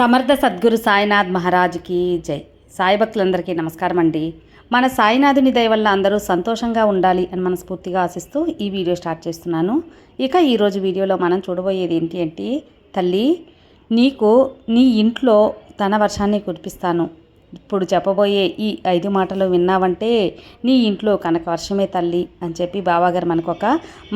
సమర్థ సద్గురు సాయినాథ్ మహారాజ్కి జై. సాయి భక్తులందరికీ నమస్కారం అండి. మన సాయినాథుని దయ వల్ల అందరూ సంతోషంగా ఉండాలి అని మనస్ఫూర్తిగా ఆశిస్తూ ఈ వీడియో స్టార్ట్ చేస్తున్నాను. ఇక ఈరోజు వీడియోలో మనం చూడబోయేది ఏంటి అంటే తల్లి నీకు నీ ఇంట్లో ధన వర్షాన్ని కురిపిస్తాను. ఇప్పుడు చెప్పబోయే ఈ ఐదు మాటలు విన్నావంటే నీ ఇంట్లో కనక వర్షమే తల్లి అని చెప్పి బాబాగారు మనకు ఒక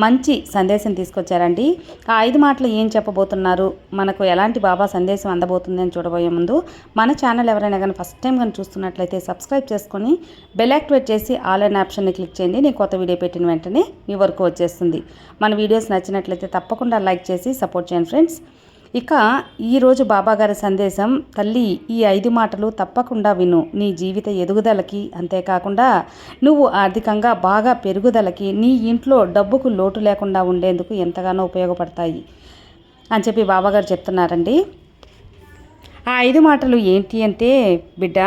మంచి సందేశం తీసుకొచ్చారండి. ఆ ఐదు మాటలు ఏం చెప్పబోతున్నారు? మనకు ఎలాంటి బాబా సందేశం అందబోతుంది అని చూడబోయే ముందు మన ఛానల్ ఎవరైనా కానీ ఫస్ట్ టైం కానీ చూస్తున్నట్లయితే సబ్స్క్రైబ్ చేసుకొని బెల్ యాక్టివేట్ చేసి ఆల్ అండ్ ఆప్షన్ని క్లిక్ చేయండి. నేను కొత్త వీడియో పెట్టిన వెంటనే మీ వరకు వచ్చేస్తుంది. మన వీడియోస్ నచ్చినట్లయితే తప్పకుండా లైక్ చేసి సపోర్ట్ చేయండి ఫ్రెండ్స్. ఇక ఈరోజు బాబాగారి సందేశం తల్లి ఈ ఐదు మాటలు తప్పకుండా విను. నీ జీవిత ఎదుగుదలకి అంతేకాకుండా నువ్వు ఆర్థికంగా బాగా పెరుగుదలకి నీ ఇంట్లో డబ్బుకు లోటు లేకుండా ఉండేందుకు ఎంతగానో ఉపయోగపడతాయి. అని చెప్పి బాబాగారు చెప్తున్నారండి. ఆ ఐదు మాటలు ఏంటి అంటే బిడ్డ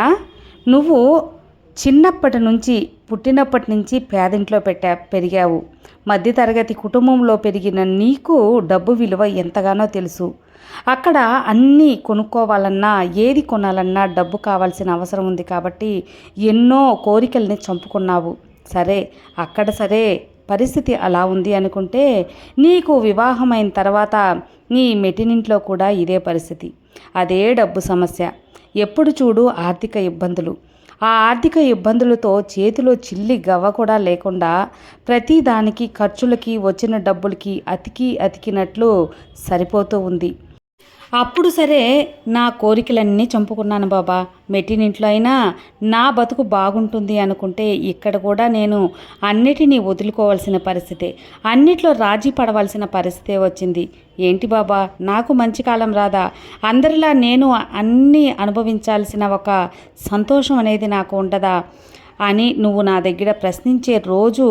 నువ్వు చిన్నప్పటి నుంచి పుట్టినప్పటి నుంచి పేదింట్లో పెట్టా పెరిగావు. మధ్యతరగతి కుటుంబంలో పెరిగిన నీకు డబ్బు విలువ ఎంతగానో తెలుసు. అక్కడ అన్నీ కొనుక్కోవాలన్నా ఏది కొనాలన్నా డబ్బు కావాల్సిన అవసరం ఉంది కాబట్టి ఎన్నో కోరికల్ని చంపుకున్నావు. సరే అక్కడ సరే పరిస్థితి అలా ఉంది అనుకుంటే నీకు వివాహమైన తర్వాత నీ మెటినింట్లో కూడా ఇదే పరిస్థితి. అదే డబ్బు సమస్య. ఎప్పుడు చూడు ఆర్థిక ఇబ్బందులు. ఆ ఆర్థిక ఇబ్బందులతో చేతిలో చిల్లి గవ్వ కూడా లేకుండా ప్రతి దానికి ఖర్చులకి వచ్చిన డబ్బులకి అతికి అతికినట్లు సరిపోతూ ఉంది. అప్పుడు సరే నా కోరికలన్నీ చంపుకున్నాను బాబా. మెట్టినింట్లో అయినా నా బతుకు బాగుంటుంది అనుకుంటే ఇక్కడ కూడా నేను అన్నిటినీ వదులుకోవాల్సిన పరిస్థితే అన్నిట్లో రాజీ పడవలసిన పరిస్థితే వచ్చింది. ఏంటి బాబా నాకు మంచి కాలం రాదా? అందరిలా నేను అన్నీ అనుభవించాల్సిన ఒక సంతోషం అనేది నాకు ఉండదా అని నువ్వు నా దగ్గర ప్రశ్నించే రోజు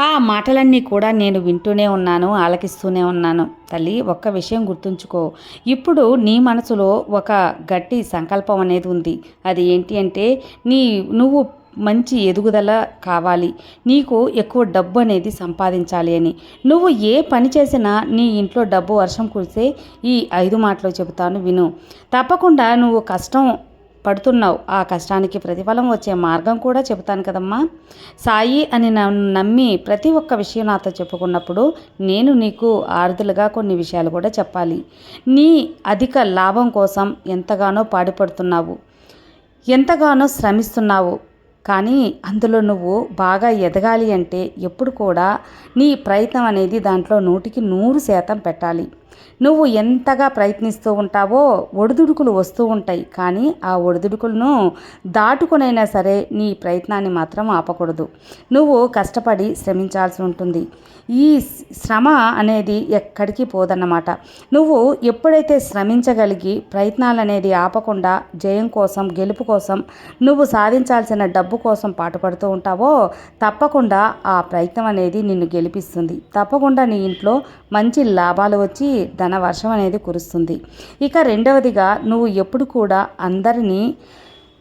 ఆ మాటలన్నీ కూడా నేను వింటూనే ఉన్నాను ఆలకిస్తూనే ఉన్నాను. తల్లి ఒక్క విషయం గుర్తుంచుకో. ఇప్పుడు నీ మనసులో ఒక గట్టి సంకల్పం అనేది ఉంది. అది ఏంటి అంటే నీ నువ్వు మంచి ఎదుగుదల కావాలి. నీకు ఎక్కువ డబ్బు అనేది సంపాదించాలి అని. నువ్వు ఏ పని చేసినా నీ ఇంట్లో డబ్బు వర్షం కురిసే ఈ ఐదు మాటలు చెబుతాను విను. తప్పకుండా నువ్వు కష్టం పడుతున్నావు. ఆ కష్టానికి ప్రతిఫలం వచ్చే మార్గం కూడా చెబుతాను కదమ్మా. సాయి అని నన్ను నమ్మి ప్రతి ఒక్క విషయం నాతో చెప్పుకున్నప్పుడు నేను నీకు ఆరుదలుగా కొన్ని విషయాలు కూడా చెప్పాలి. నీ అధిక లాభం కోసం ఎంతగానో పాడుపడుతున్నావు. ఎంతగానో శ్రమిస్తున్నావు. కానీ అందులో నువ్వు బాగా ఎదగాలి అంటే ఎప్పుడు కూడా నీ ప్రయత్నం అనేది దాంట్లో నూటికి నూరు శాతం పెట్టాలి. నువ్వు ఎంతగా ప్రయత్నిస్తూ ఉంటావో ఒడిదుడుకులు వస్తూ ఉంటాయి. కానీ ఆ ఒడిదుడుకులను దాటుకునైనా సరే నీ ప్రయత్నాన్ని మాత్రం ఆపకూడదు. నువ్వు కష్టపడి శ్రమించాల్సి ఉంటుంది. ఈ శ్రమ అనేది ఎక్కడికి పోదన్నమాట. నువ్వు ఎప్పుడైతే శ్రమించగలిగి ప్రయత్నాలు అనేది ఆపకుండా జయం కోసం గెలుపు కోసం నువ్వు సాధించాల్సిన డబ్బు కోసం పాటుపడుతూ ఉంటావో తప్పకుండా ఆ ప్రయత్నం అనేది నిన్ను గెలిపిస్తుంది. తప్పకుండా నీ ఇంట్లో మంచి లాభాలు వచ్చి ధనవర్షం అనేది కురుస్తుంది. ఇక రెండవదిగా నువ్వు ఎప్పుడు కూడా అందరినీ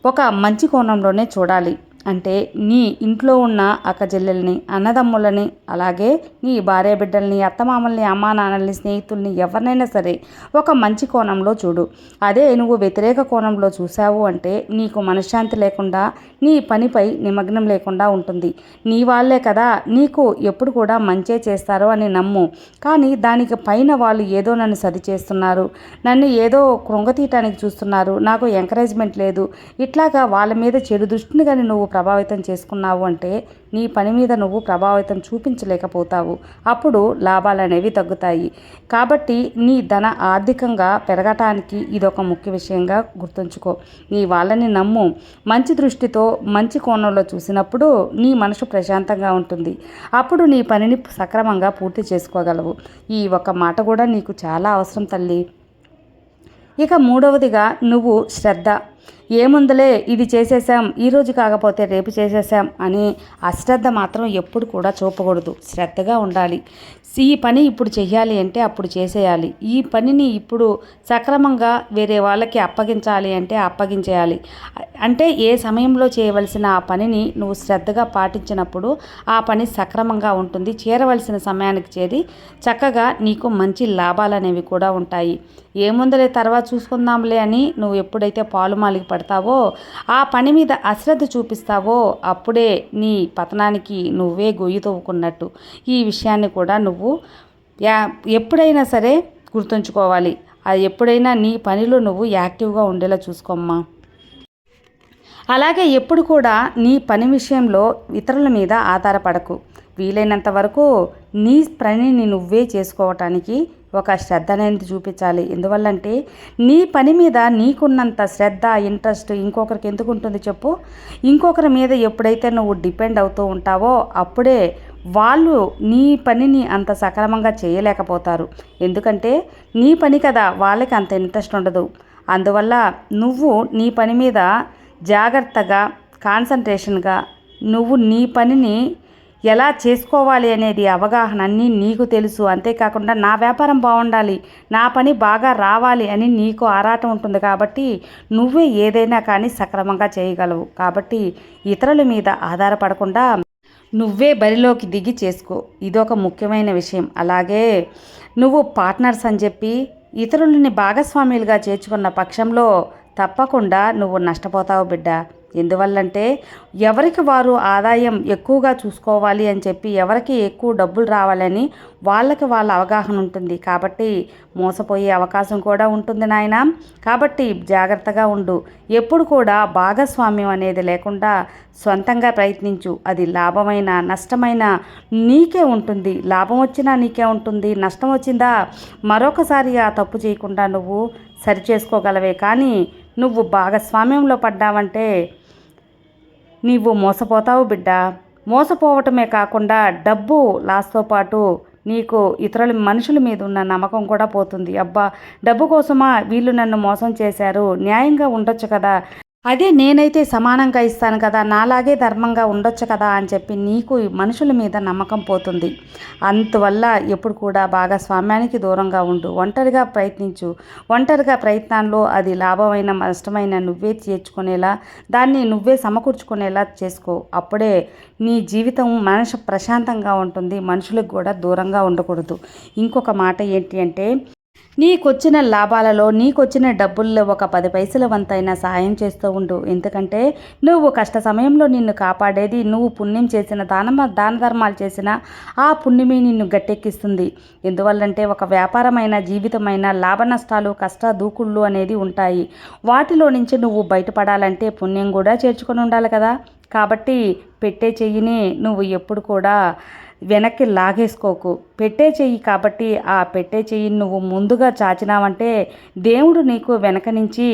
ఒక మంచి కోణంలోనే చూడాలి. అంటే నీ ఇంట్లో ఉన్న అక్కజెల్లెల్ని అన్నదమ్ములని అలాగే నీ భార్య బిడ్డల్ని అత్తమామల్ని అమ్మా నాన్నల్ని స్నేహితుల్ని ఎవరినైనా సరే ఒక మంచి కోణంలో చూడు. అదే నువ్వు వ్యతిరేక కోణంలో చూసావు అంటే నీకు మనశ్శాంతి లేకుండా నీ పనిపై నిమగ్నం లేకుండా ఉంటుంది. నీ వాళ్ళే కదా నీకు ఎప్పుడు కూడా మంచే చేస్తారు అని నమ్ము. కానీ దానికి పైన వాళ్ళు ఏదో నన్ను సరి చేస్తున్నారు. నన్ను ఏదో కృంగతీయటానికి చూస్తున్నారు. నాకు ఎంకరేజ్మెంట్ లేదు. ఇట్లాగా వాళ్ళ మీద చెడు దృష్టిని కానీ నువ్వు ప్రభావితం చేసుకున్నావు అంటే నీ పని మీద నువ్వు ప్రభావితం చూపించలేకపోతావు. అప్పుడు లాభాలు అనేవి తగ్గుతాయి. కాబట్టి నీ ధన ఆర్థికంగా పెరగటానికి ఇదొక ముఖ్య విషయంగా గుర్తుంచుకో. నీ వాళ్ళని నమ్ము. మంచి దృష్టితో మంచి కోణంలో చూసినప్పుడు నీ మనసు ప్రశాంతంగా ఉంటుంది. అప్పుడు నీ పనిని సక్రమంగా పూర్తి చేసుకోగలవు. ఈ ఒక మాట కూడా నీకు చాలా అవసరం తల్లి. ఇక మూడవదిగా నువ్వు శ్రద్ధ ఏముందులే ఇది చేసేసాం ఈరోజు కాకపోతే రేపు చేసేసాం అని అశ్రద్ధ మాత్రం ఎప్పుడు కూడా చూపకూడదు. శ్రద్ధగా ఉండాలి. ఈ పని ఇప్పుడు చెయ్యాలి అంటే అప్పుడు చేసేయాలి. ఈ పనిని ఇప్పుడు సక్రమంగా వేరే వాళ్ళకి అప్పగించాలి అంటే అప్పగించేయాలి. అంటే ఏ సమయంలో చేయవలసిన ఆ పనిని నువ్వు శ్రద్ధగా పాటించినప్పుడు ఆ పని సక్రమంగా ఉంటుంది. చేరవలసిన సమయానికి చేరి చక్కగా నీకు మంచి లాభాలు అనేవి కూడా ఉంటాయి. ఏముందలే తర్వాత చూసుకుందాంలే అని నువ్వు ఎప్పుడైతే పాలికి పడతావో ఆ పని మీద అశ్రద్ధ చూపిస్తావో అప్పుడే నీ పతనానికి నువ్వే గొయ్యి తవ్వుకున్నట్టు. ఈ విషయాన్ని కూడా నువ్వు యా ఎప్పుడైనా సరే గుర్తుంచుకోవాలి. అది ఎప్పుడైనా నీ పనిలో నువ్వు యాక్టివ్గా ఉండేలా చూసుకోమ్మా. అలాగే ఎప్పుడు కూడా నీ పని విషయంలో ఇతరుల మీద ఆధారపడకు. వీలైనంత వరకు నీ పనిని నువ్వే చేసుకోవటానికి ఒక శ్రద్ధ అనేది చూపించాలి. ఎందువల్లంటే నీ పని మీద నీకున్నంత శ్రద్ధ ఇంట్రెస్ట్ ఇంకొకరికి ఎందుకు ఉంటుంది చెప్పు? ఇంకొకరి మీద ఎప్పుడైతే నువ్వు డిపెండ్ అవుతూ ఉంటావో అప్పుడే వాళ్ళు నీ పనిని అంత సక్రమంగా చేయలేకపోతారు. ఎందుకంటే నీ పని కదా వాళ్ళకి అంత ఇంట్రెస్ట్ ఉండదు. అందువల్ల నువ్వు నీ పని మీద జాగ్రత్తగా కాన్సన్ట్రేషన్గా నువ్వు నీ పనిని ఎలా చేసుకోవాలి అనేది అవగాహన అన్నీ నీకు తెలుసు. అంతేకాకుండా నా వ్యాపారం బాగుండాలి నా పని బాగా రావాలి అని నీకు ఆరాటం ఉంటుంది కాబట్టి నువ్వే ఏదైనా కానీ సక్రమంగా చేయగలవు. కాబట్టి ఇతరుల మీద ఆధారపడకుండా నువ్వే బరిలోకి దిగి చేసుకో. ఇదొక ముఖ్యమైన విషయం. అలాగే నువ్వు పార్ట్నర్స్ అని చెప్పి ఇతరులని భాగస్వామ్యులుగా చేర్చుకున్న పక్షంలో తప్పకుండా నువ్వు నష్టపోతావు బిడ్డ. ఎందువల్లంటే ఎవరికి వారు ఆదాయం ఎక్కువగా చూసుకోవాలి అని చెప్పి ఎవరికి ఎక్కువ డబ్బులు రావాలని వాళ్ళకి వాళ్ళ అవగాహన ఉంటుంది. కాబట్టి మోసపోయే అవకాశం కూడా ఉంటుంది నాయన. కాబట్టి జాగ్రత్తగా ఉండు. ఎప్పుడు కూడా భాగస్వామ్యం అనేది లేకుండా సొంతంగా ప్రయత్నించు. అది లాభమైన నష్టమైన నీకే ఉంటుంది. లాభం వచ్చినా నీకే ఉంటుంది. నష్టం వచ్చిందా మరొకసారి ఆ తప్పు చేయకుండా నువ్వు సరి చేసుకోగలవే కానీ నువ్వు భాగస్వామ్యంలో పడ్డావంటే నీవు మోసపోతావు బిడ్డ. మోసపోవటమే కాకుండా డబ్బు లాస్తో పాటు నీకు ఇతరుల మనుషుల మీద ఉన్న నమ్మకం కూడా పోతుంది. అబ్బా డబ్బు కోసమా వీళ్ళు నన్ను మోసం చేశారు? న్యాయంగా ఉండొచ్చు కదా. అదే నేనైతే సమానంగా ఇస్తాను కదా నాలాగే ధర్మంగా ఉండొచ్చు కదా అని చెప్పి నీకు మనుషుల మీద నమ్మకం పోతుంది. అందువల్ల ఎప్పుడు కూడా బాగా స్వామ్యానికి దూరంగా ఉండు. ఒంటరిగా ప్రయత్నించు. ఒంటరిగా ప్రయత్నాల్లో అది లాభమైన నష్టమైన నువ్వే చేర్చుకునేలా దాన్ని నువ్వే సమకూర్చుకునేలా చేసుకో. అప్పుడే నీ జీవితం మనసు ప్రశాంతంగా ఉంటుంది. మనుషులకు కూడా దూరంగా ఉండకూడదు. ఇంకొక మాట ఏంటి అంటే నీకొచ్చిన లాభాలలో నీకొచ్చిన డబ్బుల్లో ఒక పది పైసల వంతైనా సాయం చేస్తూ ఉండు. ఎందుకంటే నువ్వు కష్ట సమయంలో నిన్ను కాపాడేది నువ్వు పుణ్యం చేసిన దాన దాన ధర్మాలు చేసిన ఆ పుణ్యమే నిన్ను గట్టెక్కిస్తుంది. ఎందువల్లంటే ఒక వ్యాపారమైన జీవితమైన లాభ నష్టాలు కష్ట దూకుళ్ళు అనేది ఉంటాయి. వాటిలో నుంచి నువ్వు బయటపడాలంటే పుణ్యం కూడా చేర్చుకొని ఉండాలి కదా. కాబట్టి పెట్టే చెయ్యిని నువ్వు ఎప్పుడు కూడా వెనక్కి లాగేసుకోకు. పెట్టే చెయ్యి కాబట్టి ఆ పెట్టే చెయ్యి నువ్వు ముందుగా చాచినావంటే దేవుడు నీకు వెనక నుంచి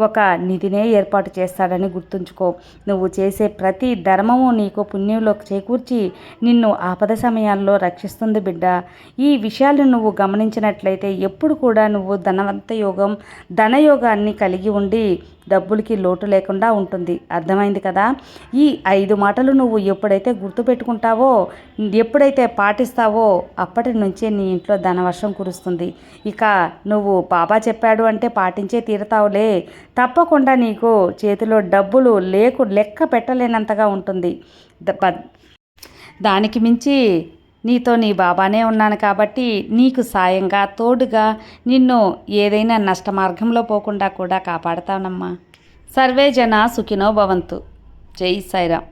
ఒక నిధినే ఏర్పాటు చేస్తాడని గుర్తుంచుకో. నువ్వు చేసే ప్రతి ధర్మము నీకు పుణ్యంలోకి చేకూర్చి నిన్ను ఆపద సమయాల్లో రక్షిస్తుంది బిడ్డ. ఈ విషయాలు నువ్వు గమనించినట్లయితే ఎప్పుడు కూడా నువ్వు ధనవంత యోగం ధనయోగాన్ని కలిగి ఉండి డబ్బులకి లోటు లేకుండా ఉంటుంది. అర్థమైంది కదా? ఈ ఐదు మాటలు నువ్వు ఎప్పుడైతే గుర్తుపెట్టుకుంటావో ఎప్పుడైతే పాటిస్తావో అప్పటి నుంచే నీ ఇంట్లో ధనవర్షం కురుస్తుంది. ఇక నువ్వు బాబా చెప్పాడు అంటే పాటించే తీరుతావులే. తప్పకుండా నీకు చేతిలో డబ్బులు లేకు లెక్క పెట్టలేనంతగా ఉంటుంది. దానికి మించి నీతో నీ బాబానే ఉన్నాను కాబట్టి నీకు సాయంగా తోడుగా నిన్ను ఏదైనా నష్ట మార్గంలో పోకుండా కూడా కాపాడతానమ్మా. సర్వే జన సుఖినో భవంతు. జై సాయిరామ్.